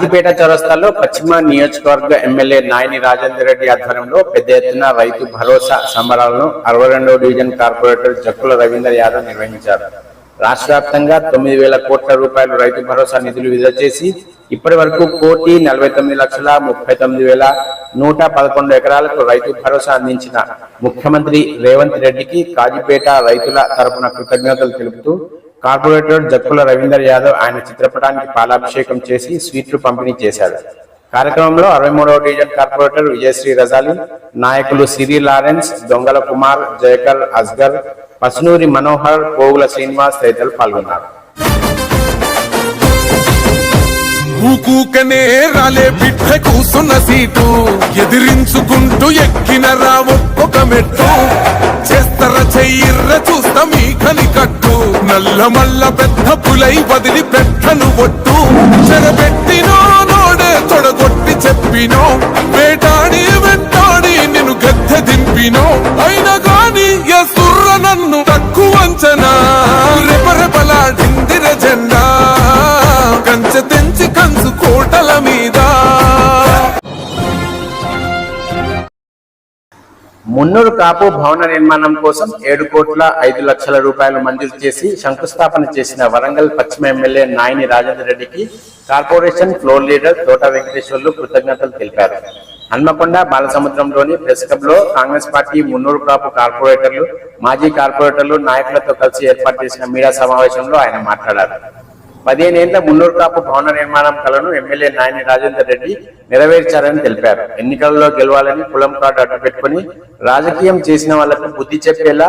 సిద్దిపేట చౌరస్తాలో పశ్చిమ నియోజకవర్గ ఎమ్మెల్యే నాయని రాజేందర్ రెడ్డి ఆధ్వర్యంలో పెద్ద ఎత్తున రైతు భరోసా సంబరాలను అరవై రెండవ డివిజన్ కార్పొరేటర్ జక్కుల రవీందర్ యాదవ్ నిర్వహించారు. రాష్ట్ర వ్యాప్తంగా తొమ్మిది వేల కోట్ల రూపాయలు రైతు భరోసా నిధులు విడుదల చేసి ఇప్పటి వరకు కోటి నలభై తొమ్మిది లక్షల ముప్పై తొమ్మిది వేల నూట పదకొండు ఎకరాలకు రైతు భరోసా అందించిన ముఖ్యమంత్రి రేవంత్ రెడ్డికి కాజీపేట రైతుల తరపున కృతజ్ఞతలు తెలుపుతూ కార్పొరేటర్ జక్కుల రవీందర్ యాదవ్ ఆయన చిత్రపటానికి పాలాభిషేకం చేసి స్వీట్లు పంపిణీ చేశారు కార్యక్రమంలో అరవై మూడవ డివిజన్ కార్పొరేటర్ విజయశ్రీ రజాలి నాయకులు సిరి లారెన్స్ దొంగల కుమార్ జయకర్ అస్గర్ పసునూరి మనోహర్ పోగుల శ్రీనివాస్ తదితరులు పాల్గొన్నారు. ఊకూకనే రాలే బిడ్డ కూసున్న సీటు ఎదిరించుకుంటూ ఎక్కిన రా ఒక్కొక్క మెట్టు. చేస్తర చెయ్యిర్ర చూస్తా మీ కని కట్టు మల్ల మల్ల పెద్ద పులై వదిలి పెట్టను ఒట్టు. చెరబెట్టినో నోడే తొడగొట్టి చెప్పినో. వేటాడి వెంటాడి నిన్ను గద్దె దింపినో. అయినా గాని ఎసుర్ర నన్ను తక్కువ అంచనా. రెపరెపలాడిందిర జెండా. కంచె తెంచి కంచు మున్నూరు కాపు భవన నిర్మాణం కోసం ఏడు కోట్ల ఐదు లక్షల రూపాయలు మంజూరు చేసి శంకుస్థాపన చేసిన వరంగల్ పశ్చిమ ఎమ్మెల్యే నాయని రాజేంద్ర రెడ్డికి కార్పొరేషన్ ఫ్లోర్ లీడర్ తోట వెంకటేశ్వర్లు కృతజ్ఞతలు తెలిపారు. హన్మకొండ బాలసముద్రంలోని ప్రెస్ క్లబ్లో కాంగ్రెస్ పార్టీ మున్నూరు కాపు కార్పొరేటర్లు మాజీ కార్పొరేటర్లు నాయకులతో కలిసి ఏర్పాటు చేసిన మీడియా సమావేశంలో ఆయన మాట్లాడారు. పదిహేనేళ్ళ మున్నూరు కాపు భవన నిర్మాణం కలను ఎమ్మెల్యే నాయని రాజేందర్ రెడ్డి నెరవేర్చారని తెలిపారు. ఎన్నికల్లో గెలవాలని కులం కార్డు అడ్డు పెట్టుకుని రాజకీయం చేసిన వాళ్ళకు బుద్ధి చెప్పేలా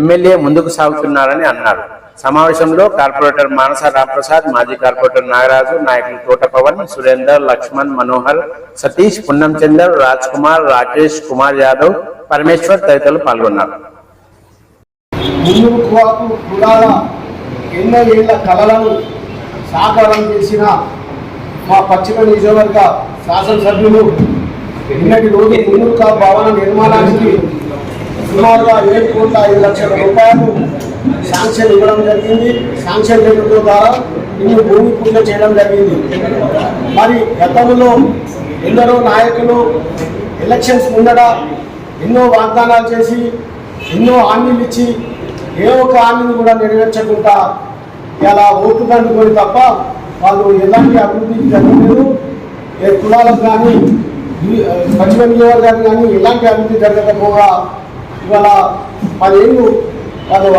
ఎమ్మెల్యే ముందుకు సాగుతున్నారని అన్నారు. సమావేశంలో కార్పొరేటర్ మానస రాంప్రసాద్ మాజీ కార్పొరేటర్ నాగరాజు నాయకులు తోట పవన్ సురేందర్ లక్ష్మణ్ మనోహర్ సతీష్ పున్నం చందర్ రాజ్ కుమార్ రాకేష్ కుమార్ యాదవ్ పరమేశ్వర్ తదితరులు పాల్గొన్నారు. ఎన్నో ఏళ్ళ కళలను సాకారం చేసిన మా పశ్చిమ నియోజకవర్గ శాసనసభ్యులు నిన్నటి రోజు ముందుగా భవన నిర్మాణానికి సుమారుగా ఏడు కోట్ల ఐదు లక్షల రూపాయలు శాంక్షన్ ఇవ్వడం జరిగింది. శాంక్షన్ చేయడం ద్వారా ఇన్ని భూమి పూజ చేయడం జరిగింది. మరి గతంలో ఎందరో నాయకులు ఎలక్షన్స్ ముందట ఎన్నో వాగ్దానాలు చేసి ఎన్నో హామీలు ఇచ్చి ఏ ఒక్క హామీని కూడా నెరవేర్చకుండా ఇలా ఓట్లు దండుకొని తప్ప వాళ్ళు ఎలాంటి అభివృద్ధి జరగలేదు. ఏ కులాలకు కానీ ఈ- పశ్చిమ నియోజకవర్గానికి కానీ ఎలాంటి అభివృద్ధి జరగకపోగా ఇవాళ పదేళ్ళు వాళ్ళు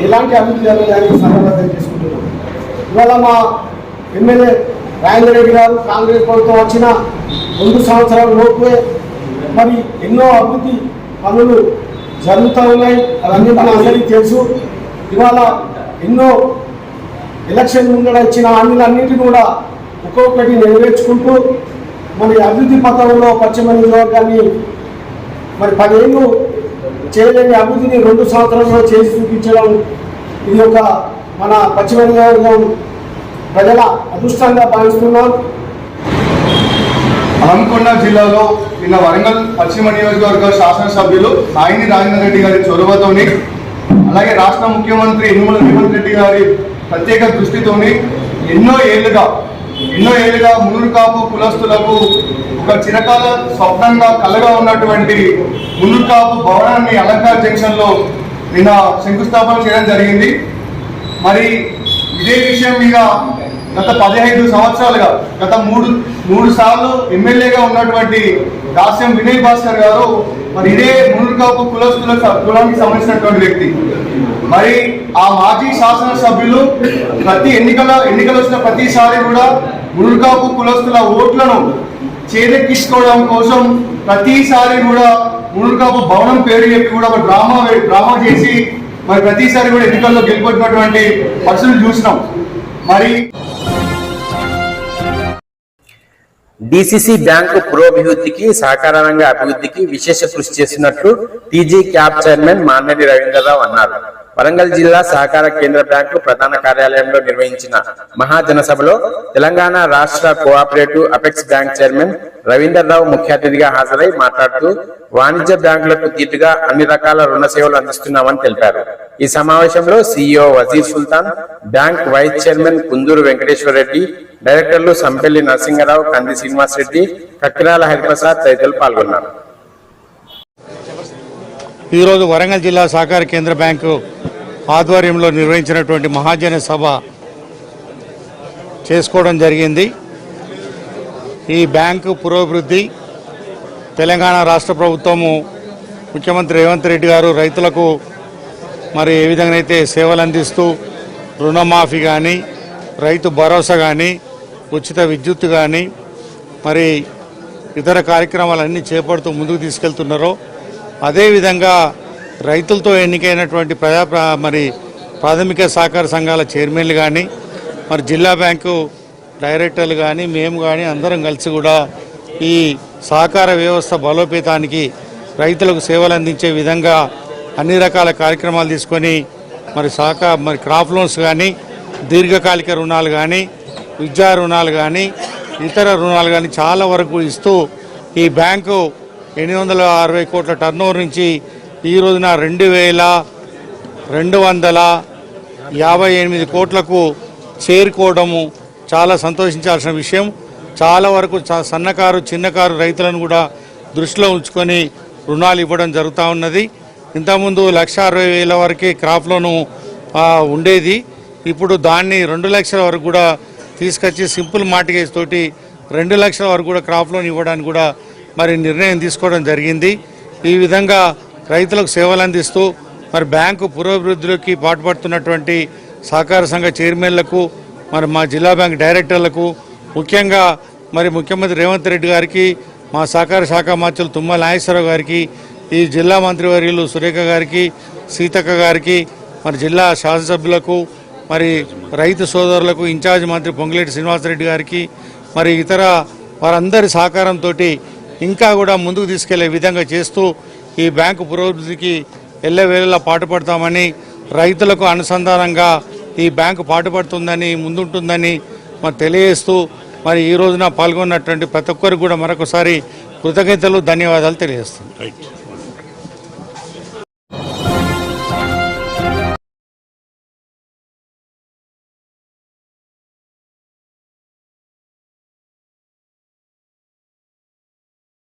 ఎలాంటి అభివృద్ధి జరగలేదని సమర్థం చేసుకుంటున్నారు ఇవాళ మా ఎమ్మెల్యే రాజేంద్ర రెడ్డి గారు కాంగ్రెస్ ప్రభుత్వం వచ్చిన రెండు సంవత్సరాల లోపే మరి ఎన్నో అభివృద్ధి పనులు జరుగుతూ ఉన్నాయి. అవన్నీ మన అందరికీ తెలుసు. ఇవాళ ఎన్నో ఎలక్షన్ ముందర ఇచ్చిన హామీలన్నింటినీ కూడా ఒక్కొక్కటి నెరవేర్చుకుంటూ మరి అభివృద్ధి పథంలో పశ్చిమ నియోజకవర్గాన్ని మరి పదేళ్ళు చేయలేని అభివృద్ధిని రెండు సంవత్సరాల్లో చేసి చూపించడం ఇది ఒక మన పశ్చిమ నియోజకవర్గం ప్రజల అదృష్టంగా భావిస్తున్నాం. హన్మకొండ జిల్లాలో నిన్న వరంగల్ పశ్చిమ నియోజకవర్గ శాసనసభ్యులు నాయని రాజేందర్ రెడ్డి గారి చొరవతోని అలాగే రాష్ట్ర ముఖ్యమంత్రి యనుమల రేవంత్ రెడ్డి గారి ప్రత్యేక దృష్టితోని ఎన్నో ఏళ్ళుగా ఎన్నో ఏళ్ళుగా మునురు కాపు కులస్తులకు ఒక చిరకాల స్వప్నంగా కలగా ఉన్నటువంటి మునురు కాపు భవనాన్ని అలంకార్ జంక్షన్లో నిన్న శంకుస్థాపన చేయడం జరిగింది. మరి ఇదే విషయం మీద గత పదిహేను సంవత్సరాలుగా గత మూడు మూడు సార్లు ఎమ్మెల్యేగా ఉన్నటువంటి దాస్యం వినయ్ భాస్కర్ గారు మరి ఇదే మునుర్కాపు కులస్తుల కులానికి సంబంధించినటువంటి వ్యక్తి. మరి ఆ మాజీ శాసనసభ్యులు ప్రతి ఎన్నికల ఎన్నికలు వచ్చిన ప్రతిసారి కూడా మునుర్కాపు కులస్తుల ఓట్లను చేదెక్కించుకోవడం కోసం ప్రతిసారి కూడా మునుర్కాపు భవనం పేరు చెప్పి కూడా ఒక డ్రామా డ్రామా చేసి మరి ప్రతిసారి కూడా ఎన్నికల్లో గెలుపొచ్చినటువంటి పరిస్థితులు చూసినాం. మరి డిసిసి బ్యాంకు పురోభివృద్ధికి సహకార రంగ అభివృద్ధికి విశేష కృషి చేస్తున్నట్లు TG CAB chairman Mannedi Ravindra Rao అన్నారు. వరంగల్ జిల్లా సహకార కేంద్ర బ్యాంకు ప్రధాన కార్యాలయంలో నిర్వహించిన మహాజన సభలో తెలంగాణ రాష్ట్ర cooperative apex bank chairman Ravinder Rao ముఖ్య అతిథిగా హాజరై మాట్లాడుతూ వాణిజ్య బ్యాంకులకు తీటుగా అన్ని రకాల రుణ సేవలు అందిస్తున్నామని తెలిపారు. ఈ సమావేశంలో CEO Vazir Sultan bank vice chairman Kunduru Venkateswara Reddy డైరెక్టర్లు సంపెల్లి నరసింహరావు కంది శ్రీనివాస్ రెడ్డి కక్కిరాల హరిప్రసాద్ తదితరులు పాల్గొన్నారు. ఈరోజు వరంగల్ జిల్లా సహకార కేంద్ర బ్యాంకు ఆధ్వర్యంలో నిర్వహించినటువంటి మహాజన సభ చేసుకోవడం జరిగింది. ఈ బ్యాంకు పురోభివృద్ధి తెలంగాణ రాష్ట్ర ప్రభుత్వము ముఖ్యమంత్రి రేవంత్ రెడ్డి గారు రైతులకు మరి ఏ విధంగా అయితే సేవలు అందిస్తూ రుణమాఫీ కానీ రైతు భరోసా కానీ ఉచిత విద్యుత్ కానీ మరి ఇతర కార్యక్రమాలన్నీ చేపడుతూ ముందుకు తీసుకెళ్తున్నారో అదేవిధంగా రైతులతో ఎన్నికైనటువంటి ప్రజా మరి ప్రాథమిక సహకార సంఘాల చైర్మన్లు కానీ మరి జిల్లా బ్యాంకు డైరెక్టర్లు కానీ మేము కానీ అందరం కలిసి కూడా ఈ సహకార వ్యవస్థ బలోపేతానికి రైతులకు సేవలు అందించే విధంగా అన్ని రకాల కార్యక్రమాలు తీసుకొని మరి సహకార మరి క్రాప్ లోన్స్ కానీ దీర్ఘకాలిక రుణాలు కానీ విద్యా రుణాలు కానీ ఇతర రుణాలు కానీ చాలా వరకు ఇస్తూ ఈ బ్యాంకు ఎనిమిది వందల అరవై కోట్ల టర్నోవర్ నుంచి ఈ రోజున రెండు వేల రెండు వందల యాభై ఎనిమిది కోట్లకు చేరుకోవడము చాలా సంతోషించాల్సిన విషయం. చాలా వరకు సన్నకారు చిన్నకారు రైతులను కూడా దృష్టిలో ఉంచుకొని రుణాలు ఇవ్వడం జరుగుతూ ఉన్నది. ఇంతకుముందు లక్ష అరవై వేల వరకే క్రాప్ లోను ఉండేది. ఇప్పుడు దాన్ని రెండు లక్షల వరకు కూడా తీసుకొచ్చి సింపుల్ మార్టిగేజ్ తోటి రెండు లక్షల వరకు కూడా క్రాప్ లోన్ ఇవ్వడానికి కూడా మరి నిర్ణయం తీసుకోవడం జరిగింది. ఈ విధంగా రైతులకు సేవలు అందిస్తూ మరి బ్యాంకు పురోభివృద్ధిలోకి పాటుపడుతున్నటువంటి సహకార సంఘ చైర్మన్లకు మరి మా జిల్లా బ్యాంక్ డైరెక్టర్లకు ముఖ్యంగా మరి ముఖ్యమంత్రి రేవంత్ రెడ్డి గారికి మా సహకార శాఖ మంత్రులు తుమ్మల నాగేశ్వరరావు గారికి ఈ జిల్లా మంత్రివర్యులు సురేఖ గారికి సీతక్క గారికి మరి జిల్లా శాసనసభ్యులకు మరి రైతు సోదరులకు ఇన్ఛార్జ్ మంత్రి పొంగిలేటి శ్రీనివాసరెడ్డి గారికి మరి ఇతర వారందరి సహకారంతో ఇంకా కూడా ముందుకు తీసుకెళ్ళే విధంగా చేస్తూ ఈ బ్యాంకు పురోభివృద్ధికి ఎల్లవేళలా పాటుపడతామని రైతులకు అనుసంధానంగా ఈ బ్యాంకు పాటుపడుతుందని ముందుంటుందని మరి తెలియజేస్తూ మరి ఈ రోజున పాల్గొన్నటువంటి ప్రతి ఒక్కరికి కూడా మరొకసారి కృతజ్ఞతలు ధన్యవాదాలు తెలియజేస్తుంది